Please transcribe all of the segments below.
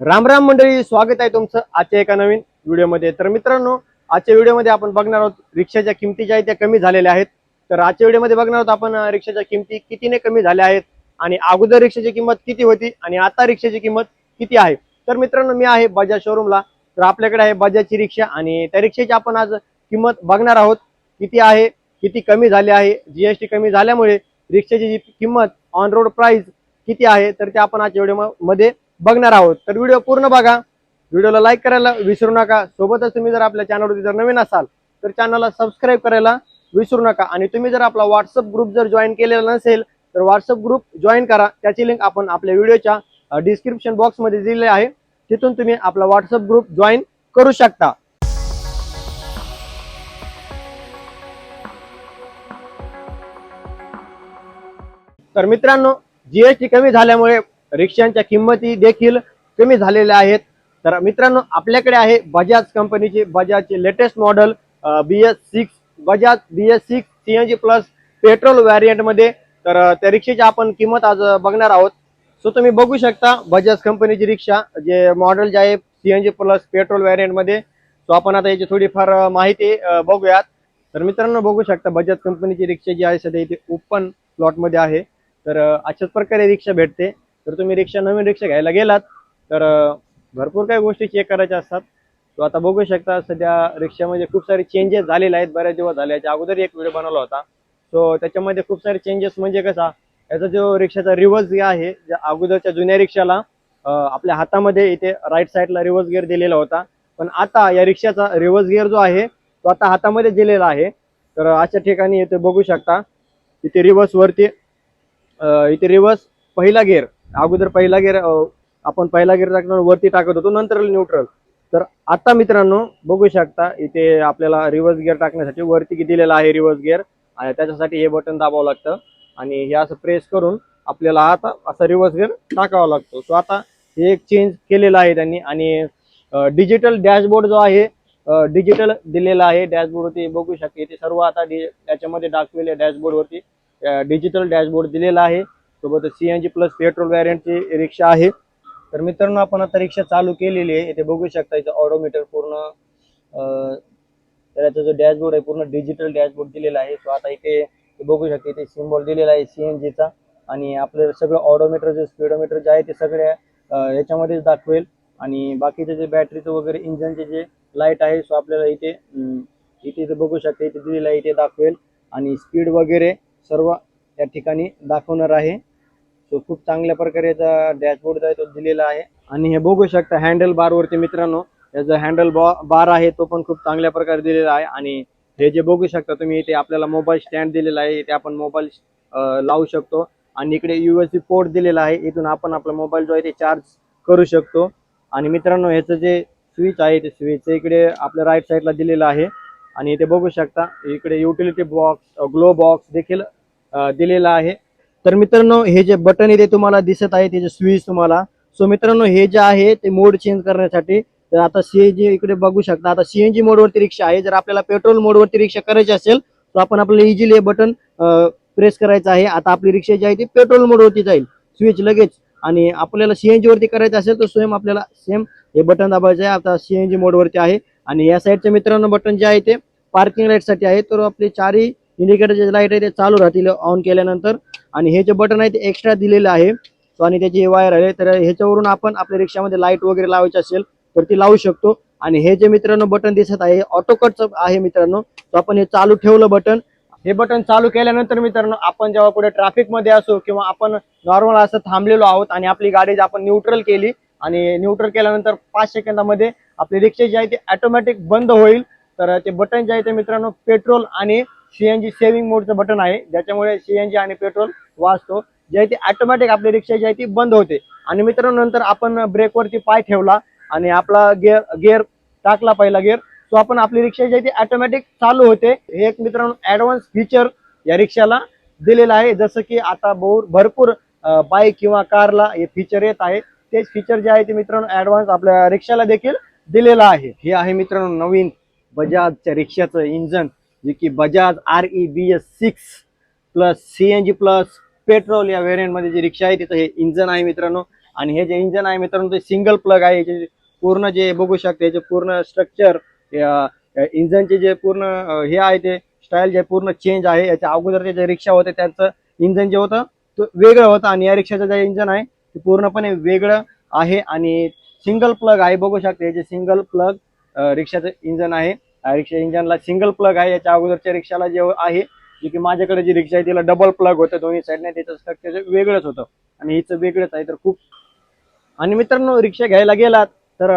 राम राम मंडळी स्वागत आहे तुमचं आजच्या एका नवीन व्हिडिओमध्ये. तर मित्रांनो आजच्या व्हिडिओमध्ये आपण बघणार आहोत रिक्षाच्या किमती ज्या आहेत त्या कमी झालेल्या आहेत. तर आजच्या व्हिडिओमध्ये बघणार आहोत आपण रिक्षाच्या किमती कितीने कमी झाल्या आहेत आणि अगोदर रिक्षाची किंमत किती होती आणि आता रिक्षाची किंमत किती आहे. तर मित्रांनो मी आहे बजाज शोरूमला तर आपल्याकडे आहे बजाजची रिक्षा आणि त्या रिक्षेची आपण आज किंमत बघणार आहोत. किती आहे किती कमी झाली आहे जीएसटी कमी झाल्यामुळे रिक्षाची जी किंमत ऑन रोड प्राइस किती आहे तर ते आपण आजच्या व्हिडिओमध्ये बघणार आहोत. तर व्हिडिओ पूर्ण बघा. व्हिडिओला लाईक करायला विसरू नका. सोबतच तुम्ही जर आपल्या चॅनलवरती जर नवीन असाल तर चॅनलला सबस्क्राईब करायला विसरू नका. आणि तुम्ही जर आपला व्हॉट्सअप ग्रुप जर जॉईन केलेला नसेल तर व्हॉट्सअप ग्रुप जॉईन करा. त्याची लिंक आपण आपल्या व्हिडिओच्या डिस्क्रिप्शन बॉक्समध्ये दिलेली आहे. तिथून तुम्ही आपला व्हॉट्सअप ग्रुप जॉईन करू शकता. तर मित्रांनो जीएसटी कमी झाल्यामुळे रिक्षांच्या किंमती देखील कमी झालेल्या आहेत. तर मित्रांनो आपल्याकडे आहे बजाज कंपनीचे बजाजचे latest model B S six Bajaj B S six CNG plus petrol व्हॅरियंटमध्ये. तर त्या रिक्षेची आपण किंमत आज बघणार आहोत. सो तुम्ही बघू शकता बजाज कंपनीची रिक्षा जे मॉडेल जे आहे सीएनजी प्लस पेट्रोल व्हॅरियंटमध्ये. सो आपण आता याची थोडीफार माहिती बघूयात. तर मित्रांनो बघू शकता बजाज कंपनीची रिक्षा जी आहे सध्या इथे ओपन प्लॉटमध्ये आहे. तर अशाच प्रकारे रिक्षा भेटते. तर तुम्ही रिक्षा नवीन रिक्षा घ्यायला गेलात तर भरपूर काही गोष्टी चेक करायच्या असतात. तो आता बघू शकता सध्या रिक्षामध्ये खूप सारे चेंजेस झालेले आहेत. बऱ्याच दिवस झाले याच्या अगोदर एक व्हिडिओ बनवला होता. सो त्याच्यामध्ये खूप सारे चेंजेस म्हणजे कसा याचा जो रिक्षाचा रिव्हर्स गिअर आहे ज्या अगोदरच्या जुन्या रिक्षाला आपल्या हातामध्ये इथे राईट साईडला रिव्हर्स गिअर दिलेला होता. पण आता या रिक्षाचा रिव्हर्स गिअर जो आहे तो आता हातामध्ये दिलेला आहे. तर अशा ठिकाणी इथे बघू शकता इथे रिव्हर्सवरती इथे रिव्हर्स पहिला गिअर अगोदर पहिला गेर आपण पहिला गेर टाकणार वरती टाकत होतो नंतर न्यूट्रल तर आता मित्रांनो बघू शकता इथे आपल्याला रिव्हर्स गिअर टाकण्यासाठी वरती दिलेला आहे रिव्हर्स गिअर आणि त्याच्यासाठी हे बटन दाबावं लागतं. आणि हे असं प्रेस करून आपल्याला आता असा रिव्हर्स गिअर टाकावा लागतो. सो आता हे एक चेंज केलेलं आहे त्यांनी. आणि डिजिटल डॅशबोर्ड जो आहे डिजिटल दिलेला आहे. डॅशबोर्डवरती बघू शकते इथे सर्व आता डि- त्याच्यामध्ये दाखवलेल्या डॅशबोर्डवरती डिजिटल डॅशबोर्ड दिलेला आहे. सोबत सीएनजी प्लस पेट्रोल व्हॅरियंटची रिक्षा आहे. तर मित्रांनो आपण आता रिक्षा चालू केलेली आहे. इथे बघू शकता इथं ऑडोमीटर पूर्ण त्याचा जो डॅशबोर्ड आहे पूर्ण डिजिटल डॅशबोर्ड दिलेला आहे. सो आता इथे बघू शकता इथे सिम्बॉल दिलेला आहे सीएनजीचा आणि आपलं सगळं ऑडोमीटर जे स्पीडोमीटर जे आहे ते सगळ्या याच्यामध्येच दाखवेल. आणि बाकीचे जे बॅटरीचं वगैरे इंजनचे जे लाइट आहे सो आपल्याला इथे इथे इथे बघू शकता इथे दिलेला आहे इथे दाखवेल. आणि स्पीड वगैरे सर्व या ठिकाणी दाखवणार आहे. सो खूप चांगल्या प्रकारे याचा डॅशबोर्ड आहे तो दिलेला आहे. आणि हे बघू शकता हँडल बार वरती मित्रांनो याचा हँडल बार आहे तो पण खूप चांगल्या प्रकारे दिलेला आहे. आणि हे जे बघू शकता तुम्ही इथे आपल्याला मोबाईल स्टँड दिलेला आहे. इथे आपण मोबाईल लावू शकतो. आणि इकडे युएसबी पोर्ट दिलेला आहे. इथून आपण आपला मोबाईल जो आहे ते चार्ज करू शकतो. आणि मित्रांनो ह्याचं जे स्विच आहे ते स्विच इकडे आपल्या राईट साईडला दिलेलं आहे. आणि इथे बघू शकता इकडे युटिलिटी बॉक्स ग्लो बॉक्स देखील दिलेला आहे. तर मित्रांनो हे जे बटन इथे तुम्हाला दिसत आहे त्याचे स्विच तुम्हाला सो मित्रांनो हे जे आहे ते मोड चेंज करण्यासाठी तर आता सीएनजी इकडे बघू शकता. आता सीएनजी मोडवरती रिक्षा आहे. जर आपल्याला पेट्रोल मोडवरती रिक्षा करायची असेल तर आपण आपल्याला इझिली हे बटन प्रेस करायचं आहे. आता आपली रिक्षा जी आहे ती पेट्रोल मोडवरती जाईल. स्विच लगेच. आणि आपल्याला सीएनजी वरती करायचं असेल तर सेम आपल्याला सेम हे बटन दाबायचं आहे. आता सीएनजी मोडवरती आहे. आणि या साईडचे मित्रांनो बटन जे आहे ते पार्किंग लाइटसाठी आहे. तर आपले चारही इंडिकेटरचे लाइट आहे ते चालू राहतील. ऑन केल्यानंतर आणि हे जे बटन आहे ते एक्स्ट्रा दिलेलं आहे. सो आणि त्याची वायर आहे. तर ह्याच्यावरून आपण आपल्या रिक्षामध्ये लाइट वगैरे लावायची असेल तर ती लावू शकतो. आणि हे जे मित्रांनो बटन दिसत आहे ऑटोकटचं आहे मित्रांनो. आपण हे चालू ठेवलं बटन. हे बटन चालू केल्यानंतर मित्रांनो आपण जेव्हा पुढे ट्रॅफिकमध्ये असो किंवा आपण नॉर्मल असं थांबलेलो आहोत आणि आपली गाडी आपण न्यूट्रल केली आणि न्यूट्रल केल्यानंतर पाच सेकंदामध्ये आपली रिक्षा जी आहे ती ऑटोमॅटिक बंद होईल. तर ते बटन जे आहे ते मित्रांनो पेट्रोल आणि सीएनजी सेव्हिंग मोडचं बटन आहे. ज्याच्यामुळे सीएनजी आणि पेट्रोल वाचतो. जे आहे ते ऑटोमॅटिक आपली रिक्षा जी आहे ती बंद होते. आणि मित्रांनो नंतर आपण ब्रेकवरती पाय ठेवला आणि आपला गिअर गिअर टाकला पहिला गिअर सो आपण आपली रिक्षा जी आहे ती ऑटोमॅटिक चालू होते. हे एक मित्रांनो ऍडव्हान्स फीचर या रिक्षाला दिलेलं आहे. जसं की आता बहु भरपूर बाईक किंवा कारला हे फीचर येत आहे. तेच फीचर जे आहे ते मित्रांनो ऍडव्हान्स आपल्या रिक्षाला देखील दिलेलं आहे. हे आहे मित्रांनो नवीन बजाजच्या रिक्षाचं इंजन जे की Bajaj R E B S six plus C N G plus petrol या व्हेरियंटमध्ये जी रिक्षा आहे तिथं हे इंजन आहे मित्रांनो. आणि हे जे इंजन आहे मित्रांनो ते सिंगल प्लग आहे. याचे पूर्ण जे बघू शकते याचे पूर्ण स्ट्रक्चर इंजनचे जे पूर्ण हे आहे ते स्टाईल जे पूर्ण चेंज आहे. याच्या अगोदरचे जे रिक्षा होते त्यांचं इंजन जे होतं ते वेगळं होतं. आणि या रिक्षाचं जे इंजन आहे ते पूर्णपणे वेगळं आहे. आणि सिंगल प्लग आहे बघू शकते. याचे सिंगल प्लग रिक्षाचं इंजन आहे रिक्षा इंजनला सिंगल प्लग आहे. याच्या अगोदरच्या रिक्षाला जे आहे जे की माझ्याकडे जी रिक्षा आहे तिला डबल प्लग होतं. दोन्ही साईडने त्याचं स्ट्रक्चर वेगळंच होतं. आणि हिचं वेगळंच आहे. तर खूप आणि मित्रांनो रिक्षा घ्यायला गेलात तर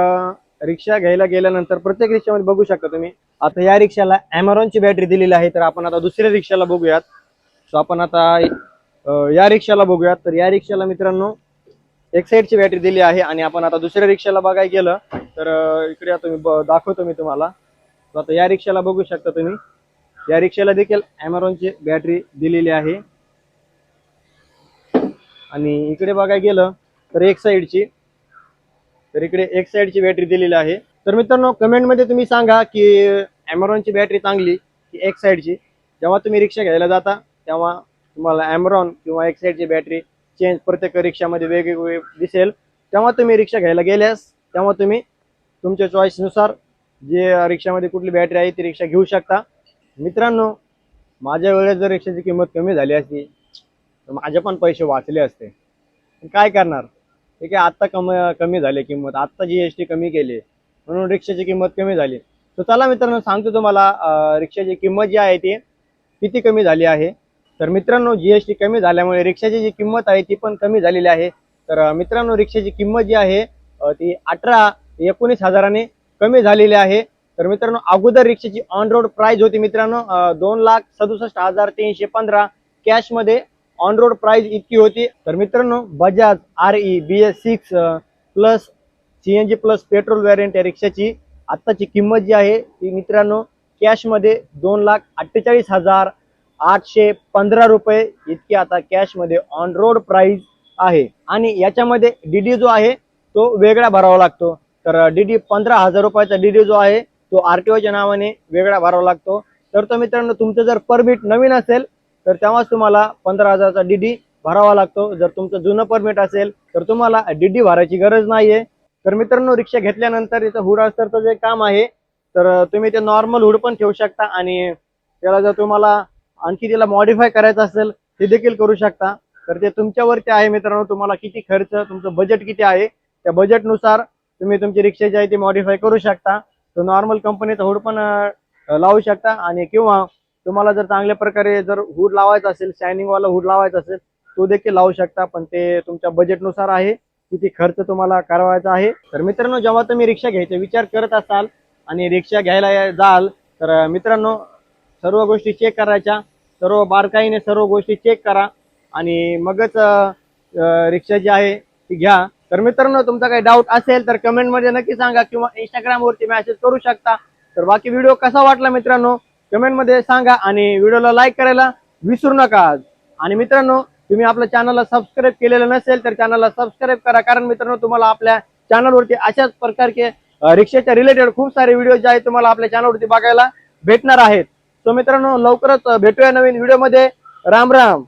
रिक्षा घ्यायला गेल्यानंतर प्रत्येक रिक्षामध्ये बघू शकता तुम्ही. आता या रिक्षाला ची बॅटरी दिलेली आहे. तर आपण आता दुसऱ्या रिक्षाला बघूयात. सो आपण आता या रिक्षाला बघूयात. तर या रिक्षाला मित्रांनो एक ची बॅटरी दिली आहे. आणि आपण आता दुसऱ्या रिक्षाला बघायला गेलं तर इकडे आता मी दाखवतो मी तुम्हाला. आता या रिक्षाला बघू शकता तुम्ही. या रिक्षाला देखील ची बॅटरी दिलेली आहे. आणि इकडे बघायला गेलं तर एक साईडची तर इकडे एक साईडची बॅटरी दिलेली आहे. तर मित्रांनो कमेंटमध्ये तुम्ही सांगा की ची बॅटरी चांगली की एक साईडची जेव्हा तुम्ही रिक्षा घ्यायला जाता तेव्हा तुम्हाला ॲमरॉन किंवा एक साईडची बॅटरी चेंज प्रत्येक रिक्षामध्ये वेगवेगळे दिसेल. तेव्हा तुम्ही रिक्षा घ्यायला गेल्यास तेव्हा तुम्ही तुमच्या चॉईसनुसार जे रिक्षामध्ये कुठली बॅटरी आहे ती रिक्षा घेऊ शकता. मित्रांनो माझ्या वेळेस जर रिक्षाची किंमत कमी झाली असती तर माझे पण पैसे वाचले असते. काय करणार? ठीक आहे आत्ता कम कमी झाली किंमत. आत्ता जी एस टी कमी केली. म्हणून रिक्षाची किंमत कमी झाली. तर चला मित्रांनो सांगतो तुम्हाला रिक्षाची किंमत जी आहे ती किती कमी झाली आहे. तर मित्रांनो जी एस टी कमी झाल्यामुळे रिक्षाची जी किंमत आहे ती पण कमी झालेली आहे. तर मित्रांनो रिक्षाची किंमत जी आहे ती अठरा एकोणीस हजाराने कमी झालेली आहे. तर मित्रांनो अगोदर रिक्षाची ऑन रोड प्राइस होती मित्रांनो दोन लाख सदुसष्ट हजार तीनशे पंधरा. कॅशमध्ये ऑन रोड प्राइस इतकी होती. तर मित्रांनो Bajaj R E B S six plus CNG plus petrol variant या रिक्षाची आत्ताची किंमत जी आहे ती मित्रांनो कॅशमध्ये दोन लाख अठ्ठेचाळीस हजार आठशे पंधरा रुपये इतकी आता कॅशमध्ये ऑन रोड प्राइस आहे. आणि याच्यामध्ये डी जो आहे तो वेगळा भरावा लागतो. तर डीडी पंधरा हजार रुपयाचा डीडी जो आहे तो आरटीओच्या नावाने वेगळा भरावा लागतो. तर तो मित्रांनो तुमचं जर परमिट नवीन असेल तर तेव्हाच तुम्हाला पंधरा हजाराचा डीडी भरावा लागतो. जर तुमचं जुनं परमिट असेल तर तुम्हाला डीडी भरायची गरज नाहीये. तर मित्रांनो रिक्षा घेतल्यानंतर याचं हुड अस्तरचं जे काम आहे तर तुम्ही ते नॉर्मल हुड पण ठेवू शकता आणि त्याला जर तुम्हाला आणखी त्याला मॉडिफाय करायचं असेल ते देखील करू शकता. तर ते तुमच्यावरती आहे मित्रांनो तुम्हाला किती खर्च तुमचं बजेट किती आहे त्या बजेटनुसार तुम्ही तुमची रिक्षा जी आहे ती मॉडिफाय करू शकता. तो नॉर्मल कंपनीचा हुड पण लावू शकता. आणि किंवा तुम्हाला जर चांगल्या प्रकारे जर हुड लावायचा असेल शायनिंगवाला हुड लावायचा असेल तो देखील लावू शकता. पण ते तुमच्या बजेटनुसार आहे. किती खर्च तुम्हाला करावायचा आहे. तर मित्रांनो जेव्हा तुम्ही रिक्षा घ्यायचा विचार करत असाल आणि रिक्षा घ्यायला जाल तर मित्रांनो सर्व गोष्टी चेक करायच्या. सर्व बारकाईने सर्व गोष्टी चेक करा. आणि मगच रिक्षा जी आहे ती घ्या. तर मित्रांनो तुमचा काही डाऊट असेल तर कमेंटमध्ये नक्की सांगा किंवा इंस्टाग्राम वरती मेसेज करू शकता. तर बाकी व्हिडिओ कसा वाटला मित्रांनो कमेंटमध्ये सांगा आणि व्हिडिओला लाईक करायला विसरू नका. आणि मित्रांनो तुम्ही आपल्या चॅनलला सबस्क्राईब केलेलं नसेल तर चॅनलला सबस्क्राईब करा. कारण मित्रांनो तुम्हाला आपल्या चॅनलवरती अशाच प्रकारचे रिक्षाच्या रिलेटेड खूप सारे व्हिडिओ जे आहेत तुम्हाला आपल्या चॅनलवरती बघायला भेटणार आहेत. सो मित्रांनो लवकरच भेटूया नवीन व्हिडिओमध्ये राम राम.